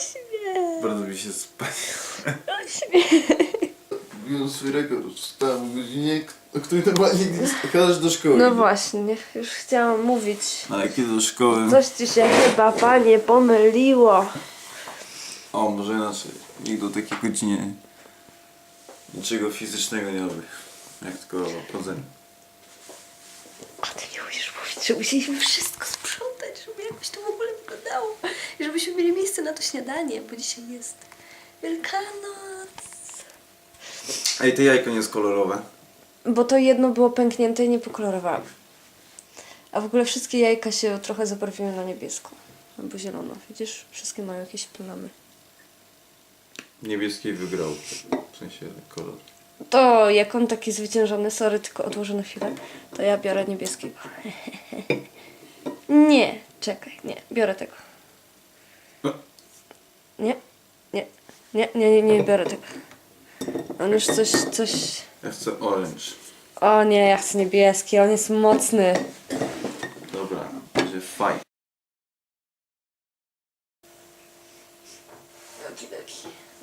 śmiech, Bardzo mi się spać. śmiech. Biłem swój rekord, wstałem o godzinie, o której normalnie nie skakasz do szkoły. No właśnie, już chciałam mówić. Ale kiedy do szkoły? Coś ci się chyba, panie, pomyliło. O, może inaczej. Nigdy o takiej godzinie niczego fizycznego nie robię. Jak tylko chodzenie. A ty nie musisz mówić, że musieliśmy wszystko sprzątać, żeby jakoś to w ogóle wyglądało. I żebyśmy mieli miejsce na to śniadanie, bo dzisiaj jest Wielkanoc. Ej, to jajko nie jest kolorowe. Bo to jedno było pęknięte i nie pokolorowałam. A w ogóle wszystkie jajka się trochę zabarwiły na niebiesko. Albo zielono. Widzisz? Wszystkie mają jakieś plamy. Niebieski wygrał. W sensie kolor. To jak on taki zwyciężony, sorry, tylko odłożę na chwilę, to ja biorę niebieskiego. nie, czekaj, nie, biorę tego. Nie, nie, nie, nie, nie, nie biorę tego. On już coś, coś... Ja chcę orange. O nie, ja chcę niebieski, on jest mocny. Dobra, będzie fajnie.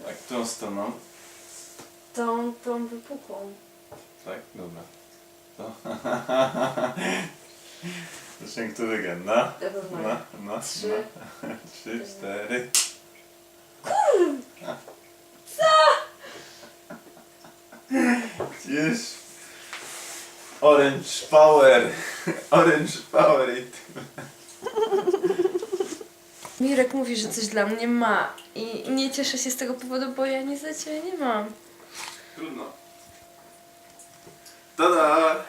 Tak, którą stroną? Tą, tą wypukłą. Tak, dobra. To. Zresztą który gen, no? Dobra. No, no, Trzy. no. Trzy, cztery. Co? Już. Orange power. Orange power. i Mirek mówi, że coś dla mnie ma i nie cieszę się z tego powodu, bo ja nic dla Ciebie nie mam. Trudno. Tada!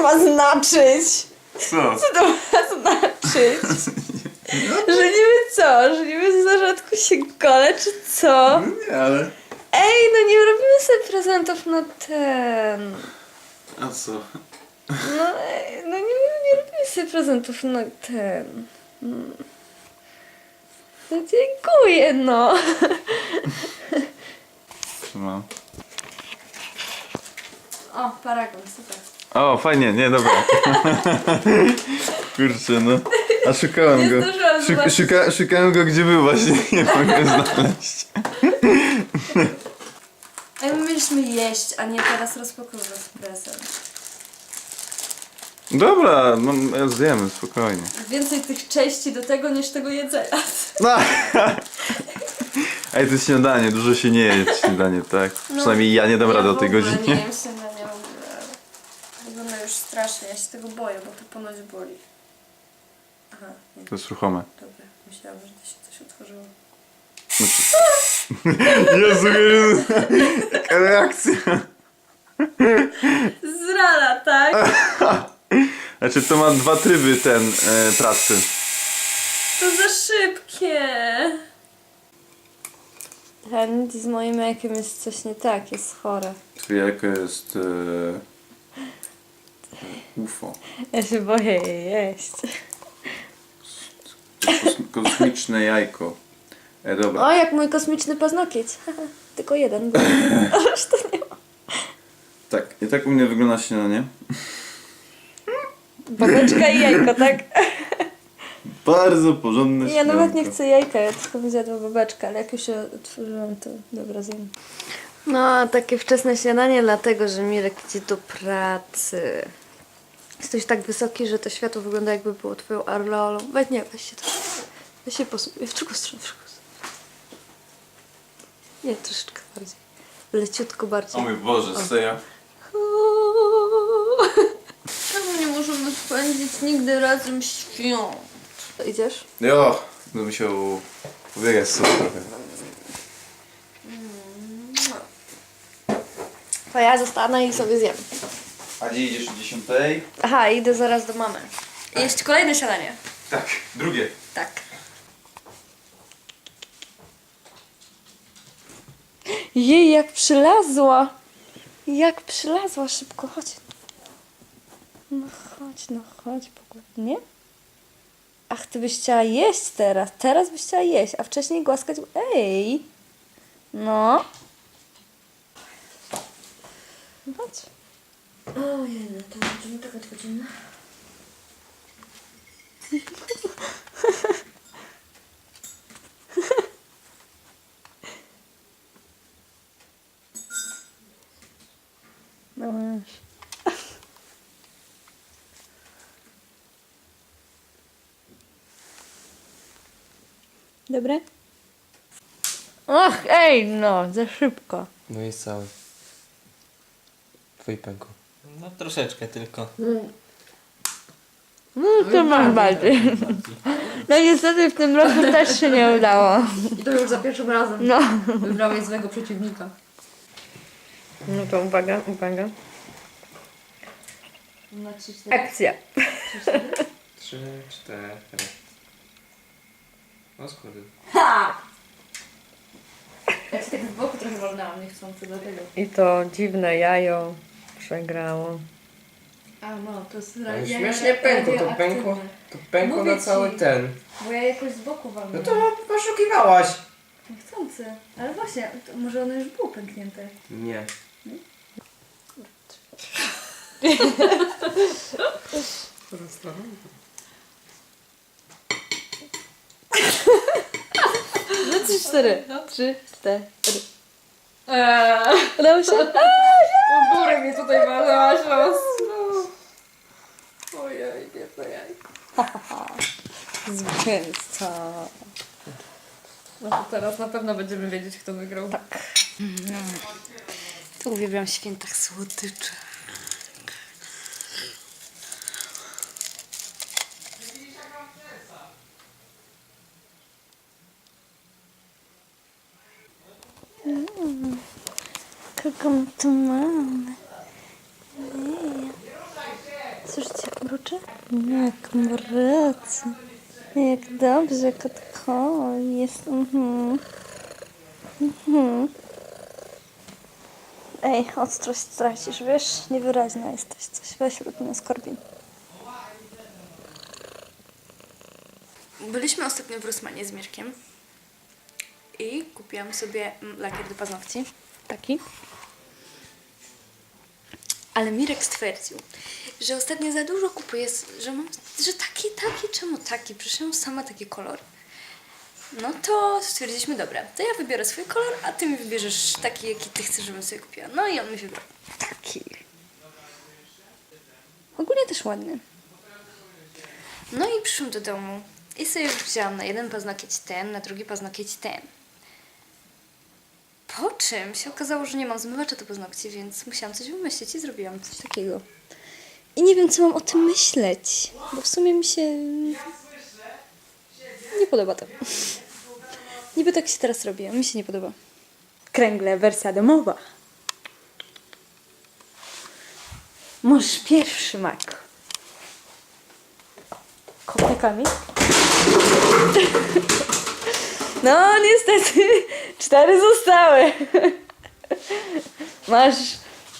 To ma znaczyć? Co? Co to ma znaczyć? Że niby co? Że niby za rzadko się gole, czy co? No nie, ale... Ej, no nie robimy sobie prezentów na ten. A co? No, ej, no nie, nie robimy sobie prezentów na ten. No dziękuję, no. Trzymam. O, paragon, super. O, fajnie, nie, dobra. Kurczę, no. A szukałem go. zdążyłam zobaczyć. szuka, szukałem go, gdzie był właśnie. Nie mogę znaleźć. Ej, my mieliśmy jeść, a nie teraz rozpakowywać prezent. Dobra, no zjemy, spokojnie. Więcej tych części do tego niż tego jedzenia. No. Ej, to jest śniadanie, dużo się nie je śniadanie, tak? Przynajmniej ja nie dam rady o tej w ogóle godzinie. Nie wiem w już strasznie, ja się tego boję, bo to ponoć boli. Aha, nie, To jest ruchome. dobra. Myślałam, że to się coś otworzyło. Jezu, Jezu. Jaka reakcja. Zrana, tak? Znaczy, to ma dwa tryby ten e, pracy. To za szybkie. Hen, z moim jajkiem jest coś nie tak, jest chore. Jajko jest e, UFO. Ja się boję jej jeść. Kos- Kosmiczne jajko. E, dobra. O, jak mój kosmiczny paznokieć. Tylko jeden. był. A reszta nie ma. Tak, i tak u mnie wygląda śniadanie. Babeczka i jajko, tak? Bardzo porządne Ja nawet nie śniadanko. chcę jajka, ja tylko zjadła babeczkę, ale jak już się otworzyłam, to dobra zjem. No, takie wczesne śniadanie, dlatego że Mirek idzie do pracy. Jesteś tak wysoki, że to światło wygląda jakby było twoją arleolą. Weź nie, weź się to. Weź się posuń. W drugą stronę, w drugą stronę. Nie, troszeczkę bardziej. Leciutko bardziej. O mój Boże, serio? Czemu nie możemy spędzić nigdy razem świąt? Idziesz? Jo, będę musiał pobiegać sobie trochę. To ja zostanę i sobie zjem. A gdzie idziesz o 10? Aha, idę zaraz do mamy. Jeść kolejne śniadanie. Tak, drugie. Tak. Jej, jak przylazła. Jak przylazła szybko, chodź. No chodź, no chodź, nie? Ach, ty byś chciała jeść teraz. Teraz byś chciała jeść, a wcześniej głaskać. Ej! No. Chodź. Ojej, no to będziemy czekać godzinę. No. Dobre? Och, ej, no, za szybko. No jest cały. Twój pęku. No troszeczkę tylko. No, to masz bardziej. No niestety w tym roku też się nie udało. I to już za pierwszym razem. No. Wybrałeś złego przeciwnika. No to uwaga, uwaga. Na 3 4 Akcja. Trzy, cztery. O składy. Ha! Ja ci tak z boku trochę walnęłam niechcący dlatego. I to dziwne jajo przegrało. A no, to jest No ja- śmiesznie pękło, to radioaktywne. pękło. To pękło Mówię na cały ci. ten. Bo ja jakoś z boku No walnęłam. to poszukiwałaś. Niechcący. Ale właśnie, to może ono już było pęknięte. Nie. No trzy, cztery. Trzy, cztery. Eee, Udało się? w górę mnie tutaj walnęłaś los. No. Ojej, biedne jajko. Zwycięzca. No to teraz na pewno będziemy wiedzieć, kto wygrał. Tak. Uwielbiam w świętach słodycze. Mamy? Nie. Słyszycie jak mruczy? Jak mruczy. Jak dobrze kotko jest. Mhm. Mhm. Ej, ostrość stracisz, wiesz? Niewyraźna jesteś. Coś weź lub mnie skorbin. Byliśmy ostatnio w Rosmanie z Mirkiem i kupiłam sobie mm, lakier do paznokci. Taki. Ale Mirek stwierdził, że ostatnio za dużo kupuję, że mam, że taki, taki, czemu taki? Przecież mam sama takie kolory. No to stwierdziliśmy, dobra, to ja wybiorę swój kolor, a ty mi wybierzesz taki, jaki ty chcesz, żebym sobie kupiła. No i on mi wybrał taki. Ogólnie też ładny. No i przyszłam do domu i sobie wzięłam na jeden paznokieć ten, na drugi paznokieć ten. Po czym się okazało, że nie mam zmywacza do paznokci, więc musiałam coś wymyślić i zrobiłam coś takiego. I nie wiem, co mam o tym myśleć, bo w sumie mi się nie podoba to. Niby tak się teraz robi, a mi się nie podoba. Kręgle, wersja domowa. Możesz pierwszy, mak. Kopnikami? No, niestety, cztery zostały. Masz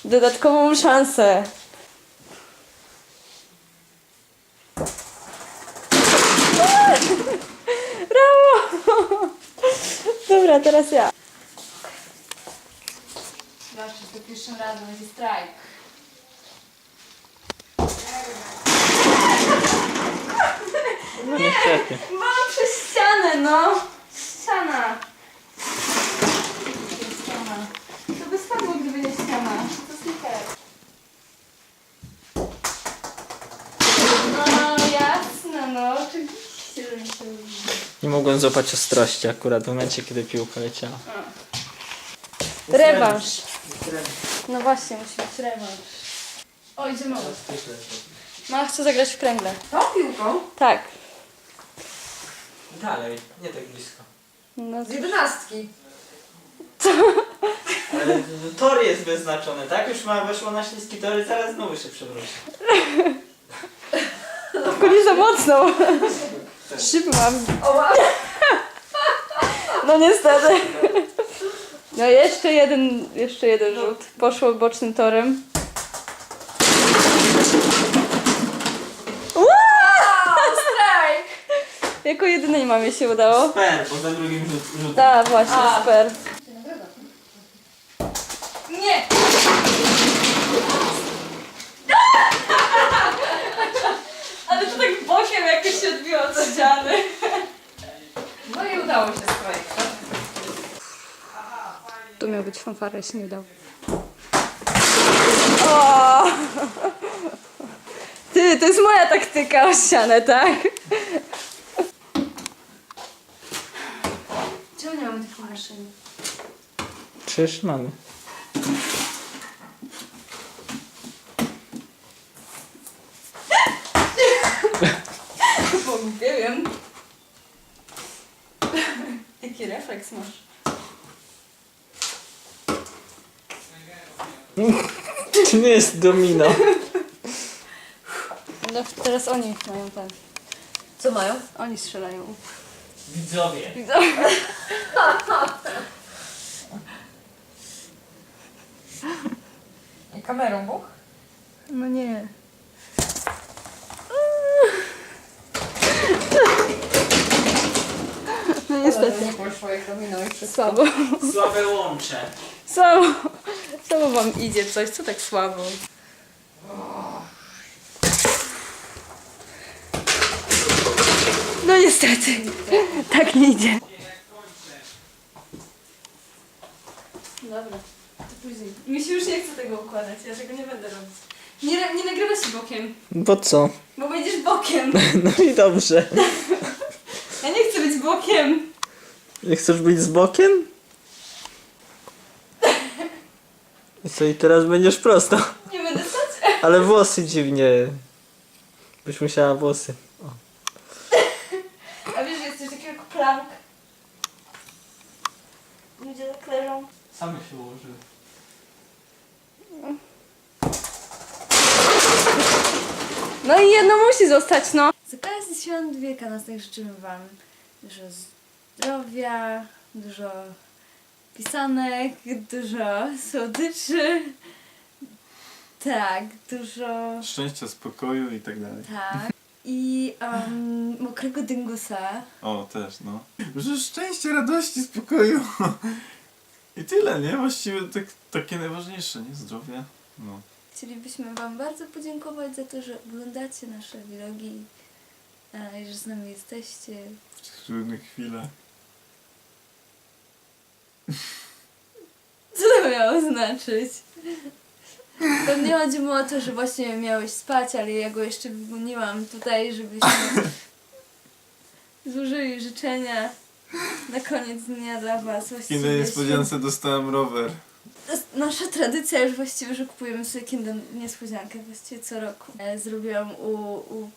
dodatkową szansę. Brawo! Dobra, teraz ja. Zawsze za pierwszym razem będzie strajk. Niestety. Mam przez ścianę, no. Ściana. To by spadło, gdyby nie ściana. No jasne, no oczywiście, że mi się Nie mogłem złapać ostrości akurat w momencie, kiedy piłka leciała. Rewanż. No właśnie, musi być rewanż. O, idzie mało. Mama chce zagrać w kręgle. Tą piłką? Tak. Dalej, nie tak blisko. No, Z jedenastki. Ale tor jest wyznaczony, tak? Już ma weszło na śliski tory, zaraz znowu się przewróci. tylko nie za mocno. Szyby mam. No niestety. No jeszcze jeden, jeszcze jeden rzut. Poszło bocznym torem. Strajk! Jako jedynej mamie się udało. Per, bo za drugim rzut, rzutem. Tak, właśnie, super. udało się z projektem. Tu miał być fanfara, nie udało. O! Ty, to jest moja taktyka o ścianę, tak? Czemu nie mamy takich maszyny? Przecież mamy. Jaki refleks masz? To nie jest domino. No, teraz oni mają ten. Co mają? Oni strzelają. Widzowie. I kamerą buch? No nie. Niestety. Nie poszło jak domino i wszystko. Słabo. Słabe łącze. Słabo. Słabo wam idzie coś, co tak słabo? No niestety. Tak nie idzie. Dobra, to później. Mi się już nie chce tego układać, ja tego nie będę robić. Nie, nie nagrywa się bokiem, Bo co? bo będziesz bokiem. No i dobrze. Ja nie chcę być bokiem. Nie chcesz być z bokiem? I co, i teraz będziesz prosto. Nie będę stać. Ale włosy dziwnie. Byś musiała włosy. A wiesz, że jest coś takiego jak plank? Ludzie tak leżą. Same się ułożyły. No i jedno musi zostać, no. Z okazji świąt wielkanocnych życzymy Wam dużo zdrowia, dużo pisanek, dużo słodyczy. Tak, dużo. Szczęścia, spokoju i tak dalej. Tak. I um, mokrego dyngusa. O, też, no. Że szczęścia, radości, spokoju. I tyle, nie? Właściwie tak, takie najważniejsze, nie? Zdrowie. No. Chcielibyśmy Wam bardzo podziękować za to, że oglądacie nasze vlogi, e, i że z nami jesteście. W tych trudnych chwilach. Co to miało znaczyć? Pewnie chodziło o to, że właśnie miałeś spać, ale ja go jeszcze wygoniłam tutaj, żebyśmy złożyli życzenia na koniec dnia dla Was. Właściwie innej niespodziance dostałem rower. To jest nasza tradycja już właściwie, że kupujemy sobie kinder niespodziankę właściwie co roku. E, Zrobiłam u, u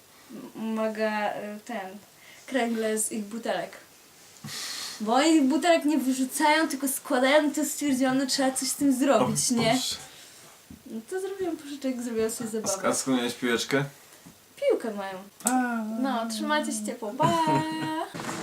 Maga e, ten kręgle z ich butelek. Bo oni butelek nie wyrzucają, tylko składają, to stwierdziłam, no trzeba coś z tym zrobić, O, nie? Boże. No to zrobiłam pożyczek, zrobiłam sobie A sk- zabawę. A skąd miałeś piłeczkę? Piłkę mają. No, trzymajcie się ciepło. Pa!